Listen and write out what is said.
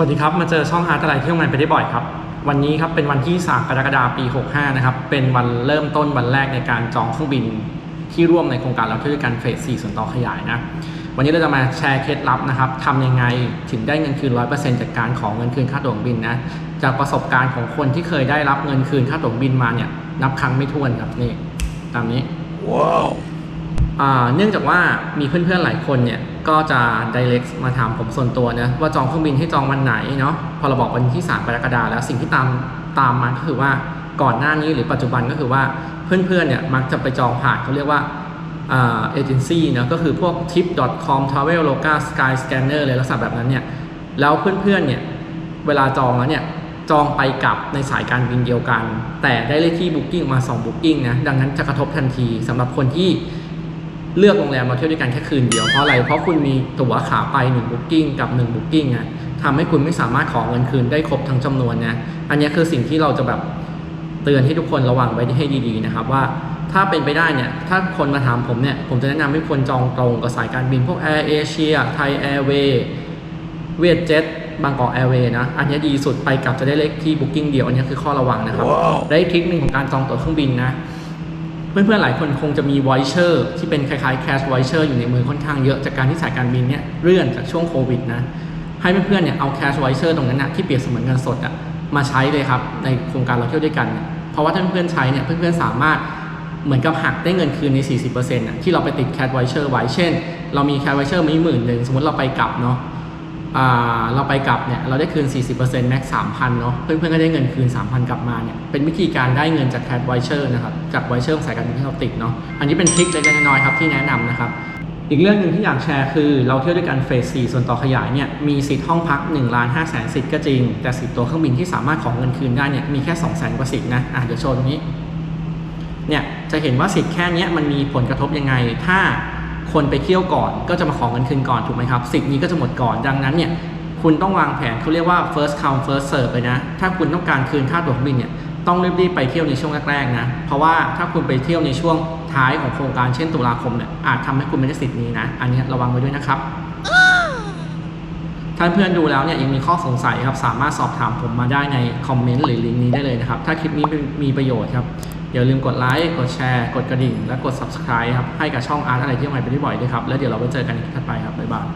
วัสดีครับ มาเจอช่องอาร์ตอะไรที่ทำงานไปได้บ่อยครับ วันนี้ครับเป็นวันที่ 3 กรกฎาคมปี 65 นะครับ เป็นวันเริ่มต้นวันแรกในการจองเครื่องบินที่ร่วมในโครงการเราด้วยกันเฟส 4 ส่วนต่อขยายนะ วันนี้เราจะมาแชร์เคล็ดลับนะครับทำยังไงถึงได้เงินคืน 100%จากการของเงินคืนค่าตั๋วบินนะ จากประสบการณ์ของคนที่เคยได้รับเงินคืนค่าตั๋วบินมาเนี่ยนับครั้งไม่ถ้วนครับนี่ตามนี้อ่า เนื่องจากว่ามีเพื่อนๆหลายคนเนี่ยก็จะ direct มาถามผมส่วนตัวนะว่าจองเครื่องบินให้จองวันไหนเนาะพอเราบอกวันที่ 3 กรกฎาคมแล้วสิ่งที่ตามตามมาก็คือว่าก่อนหน้านี้หรือปัจจุบันก็คือว่าเพื่อนๆเนี่ยมักจะไปจองผ่านเขาเรียกว่าเอเจนซี่เนาะก็คือพวก tip.com traveloka sky scanner เลยลักษณะแบบนั้นเนี่ยแล้วเพื่อนๆเนี่ยเวลาจองแล้วเนี่ยจองไปกับในสายการบินเดียวกัน แต่ได้เลขที่ Booking มา2 Booking นะดังนั้นจะกระทบทันทีสำหรับคนที่ เลือกโรงแรมมาเที่ยวด้วยกันแค่คืนเดียวเพราะอะไร เพราะคุณมีตั๋วขาไป1 Booking กับ 1 Booking นะทำให้คุณไม่สามารถขอเงินคืนได้ครบทั้งจำนวนนะ อันนี้คือสิ่งที่เราจะแบบเตือนให้ทุกคนระวังไว้ให้ดีๆนะครับว่าถ้าเป็นไปได้เนี่ยถ้าคนมาถามผมเนี่ยผมจะแนะนำให้ควรจองตรงกับสายการบินพวก Air Asia Thai Airways เวียดเจ็ตบางกอกแอร์เวย์นะ อันนี้ดีสุดไปกลับจะได้เลขที่ Booking เดียว อันนี้คือข้อระวังนะครับและอีกทริคหนึ่งของการจองตั๋วเครื่องบินนะ เพื่อนๆหลายคนคงจะมีไวเชอร์ที่เป็นคล้ายๆ cash voucher อยู่ในมือค่อนข้างเยอะจากการที่สายการบินเนี่ยเลื่อนจากช่วงโควิดนะให้เพื่อนๆเนี่ยเอา cash voucher ตรงนั้นนะที่เปรียบเสมือนเงินสดอะมาใช้เลยครับในโครงการเราเที่ยวด้วยกันเนเพราะว่าถ้าเพื่อนๆใช้เนี่ยเพื่อนๆสามารถเหมือนกับหักได้เงินคืนใน 40%อะที่เราไปติด cash voucher ไว้เช่น เรามี cash voucher มีหมื่นหนึ่งสมมติเราไปกลับเนาะ เราไปกลับเนี่ยเราได้คืน 40%แม็ก3,000เนาะเพื่อนๆก็ได้เงินคืน 3,000 กลับมาเนี่ยเป็นวิธีการได้เงินจากแคดไวเชอร์นะครับจากไวเชอร์สายการบินที่เราติดเนาะอันนี้เป็นทริคเล็กๆน้อยๆครับที่แนะนำนะครับอีกเรื่องหนึ่งที่อยากแชร์คือเราเที่ยวด้วยกันเฟส 4 ส่วนต่อขยายเนี่ยมีสิทธิ์ห้องพัก1ล้าน5แสนสิทธิ์ก็จริง แต่สิทธิ์ตัวเครื่องบินที่สามารถของเงินคืนได้เนี่ยมีแค่2แสนกว่าสิทธิ์นะอะเดี๋ยวโชว์ตรงนี้เนี่ยจะเห็นว่าสิทธิ์แค่เนี้ยมันมีผลกระทบยังไงถ้า คนไปเที่ยวก่อนก็จะมาขอเงินคืนก่อนถูกไหมครับสิทธิ์นี้ก็จะหมดก่อนดังนั้นเนี่ยคุณต้องวางแผนเขาเรียกว่า first come first serve ไปนะ ถ้าคุณต้องการคืนค่าตั๋วเครื่องบินเนี่ยต้องรีบๆไปเที่ยวในช่วงแรกๆนะ เพราะว่าถ้าคุณไปเที่ยวในช่วงท้ายของโครงการเช่นตุลาคมเนี่ยอาจทำให้คุณไม่ได้สิทธิ์นี้นะ อันนี้ระวังไว้ด้วยนะครับ ถ้าเพื่อนดูแล้วเนี่ยยังมีข้อสงสัยครับ สามารถสอบถามผมมาได้ในคอมเมนต์หรือลิงก์นี้ได้เลยนะครับ ถ้าคลิปนี้มีประโยชน์ครับ อย่าลืมกดไลค์กดแชร์กดกระดิ่ง และกด subscribe ครับให้กับช่องอาร์ตอะไรที่ใหม่ไปที่บ่อยด้วยครับ แล้วเดี๋ยวเราไปเจอกันในคลิปถัดไปครับบ๊ายบาย